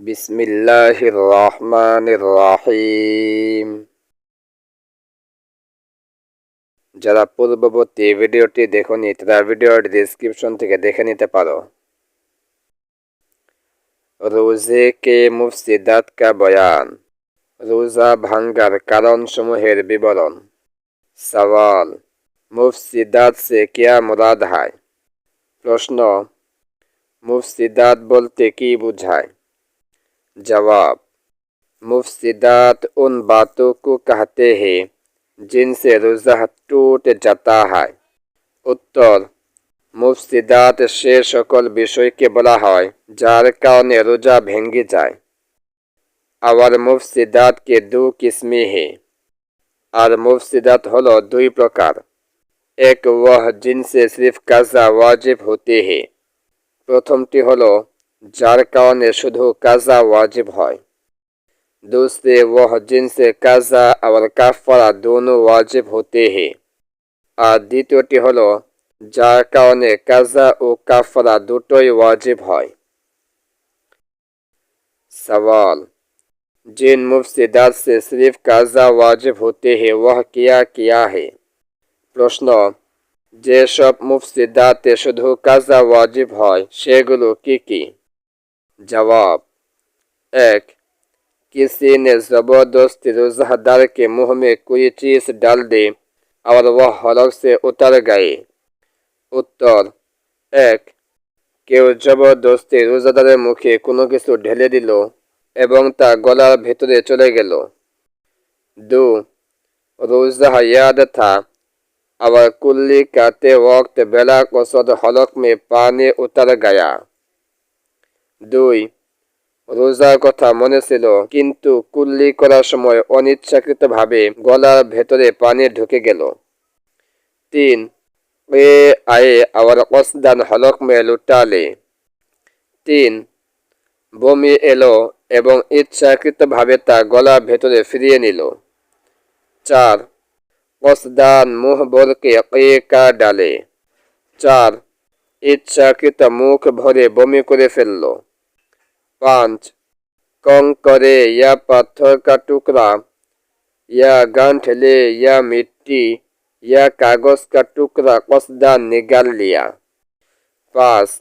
বিসমিল্লাহির রহমানির রহিম যারা পূর্ববর্তী ভিডিওটি দেখনি, তারা ভিডিওর ডিসক্রিপশন থেকে দেখে নিতে পারো। রোজে কে মুফসিদাত কা বয়ান? রোজা ভাঙ্গার কারণসমূহের বিবরণ। সওয়াল, মুফসিদাত সে কিয়া মুরাদ হয়? প্রশ্ন, মুফসিদাত বলতে কি বুঝায়? जवाब मुफसिदात उन बातों को कहते हैं जिनसे रोज़ा टूट जाता है উত্তর মুফসিদাত সে সকল বিষয়কে বলা হয় যার কারণে রোজা ভেঙে যায় আবার মুফসিদাতকে দু কিসমি হে আর মুফসিদাত হলো দুই প্রকার এক ওয়াহ জিনসে সির্ফ কাজা ওয়াজিব হতে হে প্রথমটি হলো যার কারণে শুধু কাজা ওয়াজিব হয় दूसरे वह जिनसे কাজা और কাফারা दोनों ওয়াজিব হতে হে আর দ্বিতীয়টি হল যার কারণে কাজা ও কাফারা দুটোই ওয়াজিব হয় सवाल जिन मुफसिदात से सिर्फ काजा वाजिब होते हैं वह किया किया है প্রশ্ন যেসব মুফসিদাতে শুধু কাজা ওয়াজিব হয় সেগুলো কি কি जवाब एक किसी ने जबरदस्ती रोजादार के मुंह में कोई चीज डाल दी और वह हलक से उतर गए उत्तर এক কেউ জবরদস্তি রোজাদারের মুখে কোনো কিছু ঢেলে দিল এবং তা গলার ভেতরে চলে গেল দু रोजा याद था और कुल्ली करते वक्त बेला कसद हलक में पानी उतर गया দুই রোজার কথা মনে ছিল, কিন্তু কুল্লি করার সময় অনিচ্ছাকৃতভাবে গলার ভেতরে পানি ঢুকে গেল। তিন, এ আয়ে আবার কসদান হলক মে লুটালে। তিন, বমি এলো এবং ইচ্ছাকৃতভাবে তা গলার ভেতরে ফিরিয়ে নিল। চার কসদান মুহ বলকে কা ডালে। চার, ইচ্ছাকৃত মুখ ভরে বমি করে ফেলল। पांच कंकरे या पत्थर का टुकड़ा या गांठले या मिट्टी या कागज का टुकड़ा कसदा निकाल लिया पाँच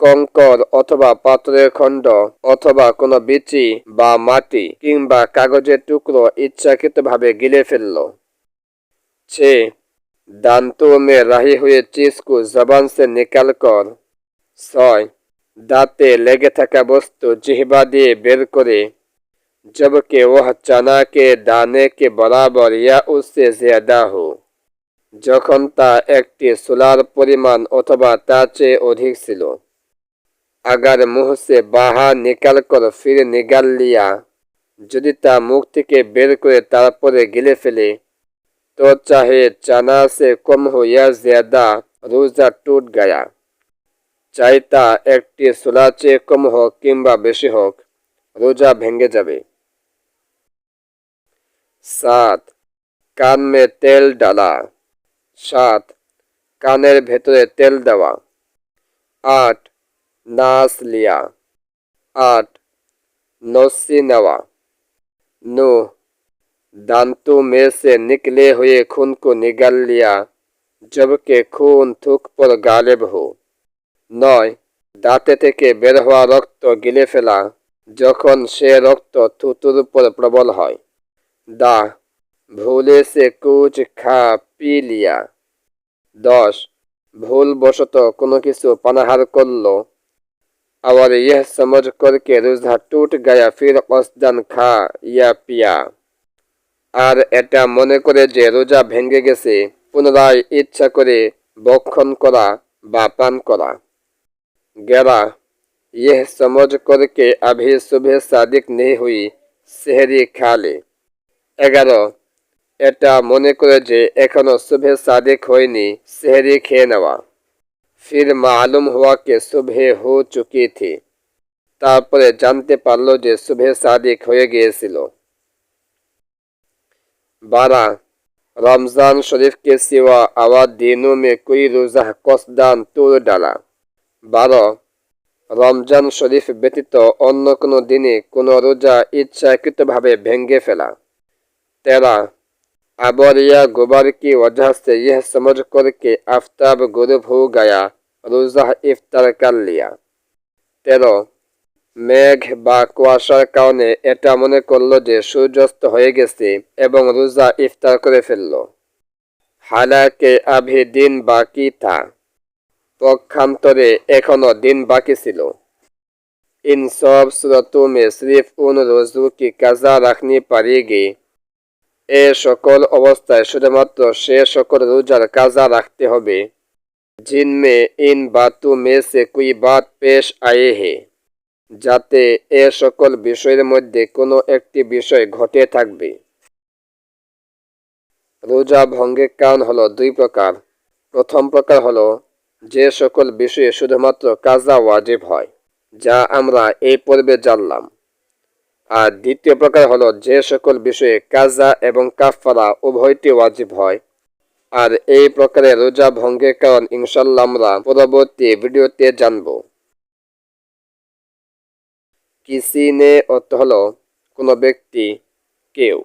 কঙ্কর অথবা পাথরের খণ্ড অথবা কোনো বিচি বা মাটি কিংবা কাগজের টুকরো ইচ্ছাকৃতভাবে গিলে ফেলল ছে दांतों में रही हुई चीज को जबान से निकाल कर ছয় দাঁতে লেগে থাকা বস্তু জিহবা দিয়ে বের করে जबकि वह चना के दाने के बराबर या उससे ज्यादा हो যখন তা একটি সোলার পরিমাণ অথবা তার চেয়ে অধিক ছিল আগার মুহ সে বাহার নিকাল কর ফির নিগাল লিয়া যদি তা মুখ থেকে বের করে তারপরে গিলে ফেলে তো চাহে চানা সে কম হো ইয়া জ্যাদা রোজা টুট গায়া চাই তা একটি সোলা চেয়ে কম হোক কিংবা বেশি হোক রোজা ভেঙে যাবে সাত কান মে তেল ডালা সাত কানের ভেতরে তেল দেওয়া আট নাচ লিয়া আট নসি নেওয়া नो दांतों में से निकले हुए खून को निगल लिया जबकि खून थूक पर गालिब हो নয়, দাঁতে থেকে বের হওয়া রক্ত গিলে ফেলা, যখন সে রক্ত থুতুর উপর প্রবল হয়। দা, ভুলে সে কুচ খা পি লিয়া। দশ, ভুলবশত কোনো কিছু পানাহার করল। আবার ইহ সমঝ করকে রোজা টুট গায়া ফির কসদান খা ইয়া পিয়া। আর এটা মনে করে যে রোজা ভেঙে গেছে, পুনরায় ইচ্ছা করে বক্ষণ করা বা পান করা। गया यह समझ कर के अभी सुबह सादिक नहीं हुई সেহেরি খালে এগারো এটা মনে করে যে এখনো সুবহে সাদিক হয়নি সেহেরি খেয়ে নেওয়া ফির মালুম হওয়া কে সুবহে হো চুকি থি তারপরে জানতে পারলো যে সুবহে সাদিক হয়ে গিয়েছিল बारह रमज़ान शरीफ के सिवा आवा दिनों में कोई रोज़ा कसदान तोड़ डाला बारह রমজান শরীফ ব্যতীত অন্য কোনো দিনে কোনো রোজা ইচ্ছাকৃতভাবে ভেঙ্গে ফেলা तेरह अबर या गुबर की वजह से यह समझ कर के आफ्ताब गुरूब हो गया रोज़ा इफ्तार कर लिया তেরো মেঘ বা কুয়াশার কারণে এটা মনে করলো যে সূর্যাস্ত হয়ে গেছে এবং রোজা ইফতার করে ফেলল হালাকে আভি দিন বাকি থা পক্ষান্তরে এখনো দিন বাকি ছিল इन सब सूरतों में सिर्फ उन रोज़ों की कज़ा रखनी पड़ेगी এ সকল অবস্থায় শুধুমাত্র সে সকল রোজার কাজা রাখতে হবে জিনমে ইন বাতু মে সে কুই বাত পেশ আয়ে হে যাতে এ সকল বিষয়ের মধ্যে কোনো একটি বিষয় ঘটে থাকবে রোজা ভঙ্গের কারণ হলো দুই প্রকার প্রথম প্রকার হলো যে সকল বিষয়ে শুধুমাত্র কাজা ওয়াজিব হয়, যা আমরা এই পর্বে জানলাম। আর দ্বিতীয় প্রকার হলো যে সকল বিষয়ে কাজা এবং কাফারা উভয়টি ওয়াজিব হয়। আর এই প্রকারের রোজা ভঙ্গের কারণ ইনশাল্লাহ আমরা পরবর্তী ভিডিওতে জানব। কিসিনে অর্থ হলো কোনো ব্যক্তি, কেউ।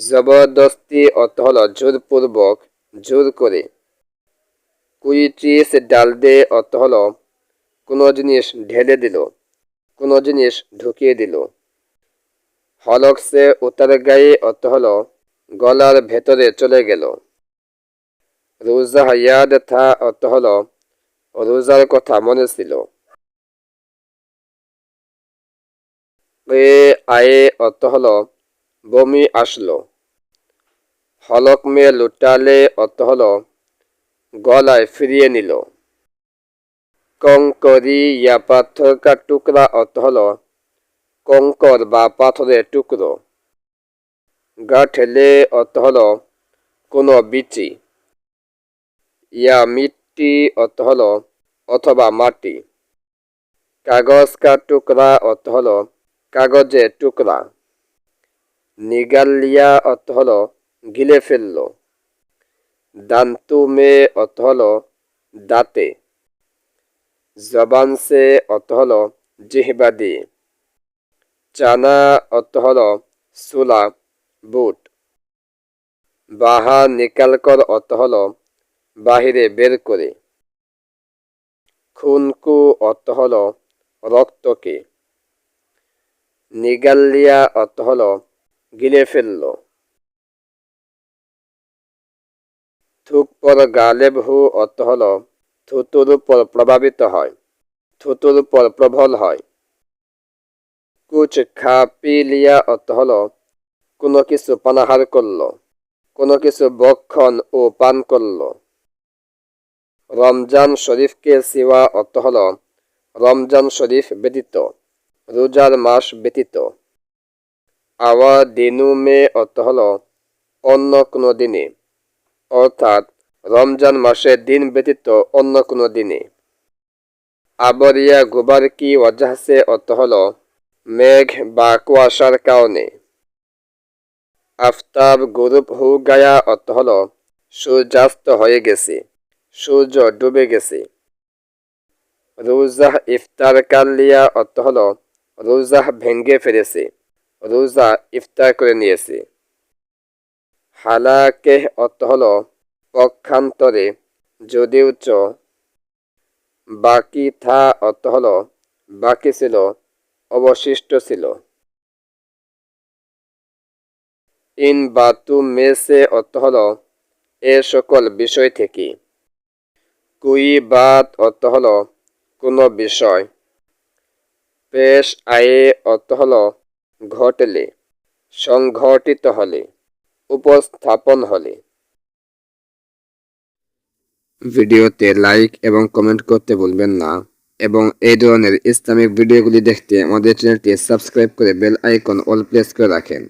জবরদস্তি অর্থ হলো জোরপূর্বক জোর করে। কুই চিজ ডাল দে অর্থ হলো, কোনো জিনিস ঢেলে দিল, কোনো জিনিস ঢুকিয়ে দিল। হলক সে উত্তর গায়ে অর্থ হল, গলার ভেতরে চলে গেল। রোজা ইয়াদ থা অর্থ হল, রোজার কথা মনে ছিল। আয়ে অর্থ হল, বমি আসলো। হলক মে লুটালে অর্থ হল গলায় ফিরিয়ে নিল। কঙ্করি ইয়া পাথর কা টুকরা অর্থ হল কঙ্কর বা পাথরের টুকরো। গাঠেলে অর্থ হল কোনো বিচি। ইয়া মিট্টি অর্থ হল অথবা মাটি। কাগজ কা টুকরা অর্থ হল কাগজের টুকরা। নিগালিয়া অর্থ হল গিলে ফেলল। দান্তুমে অর্থ হল দাঁতে। জবান সে অর্থ হল জিহবা চানা অর্থ হল সুলা বুট। বাহা নিকাল কর অর্থ হল বাহিরে বের করে খুনকু অর্থ হল রক্তকে নিগাল্লিয়া অর্থ গিলে ফেলল। থুক পর গালেব হু অর্থ হল থুতুর উপর প্রভাবিত হয়। থুতুর উপর প্রবল হয়। কুচ খা পি লিয়া অর্থ হল কোনো কিছু পানাহার করল কোনো কিছু বক্ষণ ও পান করল রমজান শরীফকে সিওয়া অর্থ হল রমজান শরীফ ব্যতীত রোজার মাস ব্যতীত। আওয়া দিনু মে অর্থ হল অন্য কোনো দিনে। অর্থাৎ রমজান মাসের দিন ব্যতীত অন্য কোনো দিনে। আবরিয়া গোবার কি ওয়াজাহসে অর্থ হল মেঘ বা কুয়াশার কারণে। আফতাব গুরুপ হু গায়া অর্থ হল সূর্যাস্ত হয়ে গেছে, সূর্য ডুবে গেছে। রোজাহ ইফতার কালিয়া অর্থ হল রোজাহ ভেঙ্গে ফেলেছে, রোজা ইফতার করে নিয়েছে। হালাকেহ অর্থ হল পক্ষান্তরে যদিও চ। বাকি থা অর্থ হল বাকি ছিল, অবশিষ্ট ছিল। ইন বাতু মেসে অর্থ হল এ সকল বিষয় থেকে। কুই বাত অর্থ হল কোনো বিষয়। পেশ আয়ে অর্থ হল ঘটলে, সংঘটিত হলে। উপস্থাপন হলে। ভিডিওতে লাইক এবং কমেন্ট করতে ভুলবেন না এবং এই ধরনের ইসলামিক ভিডিওগুলি দেখতে আমাদের চ্যানেলটি সাবস্ক্রাইব করে বেল আইকন অল প্রেস করে রাখেন।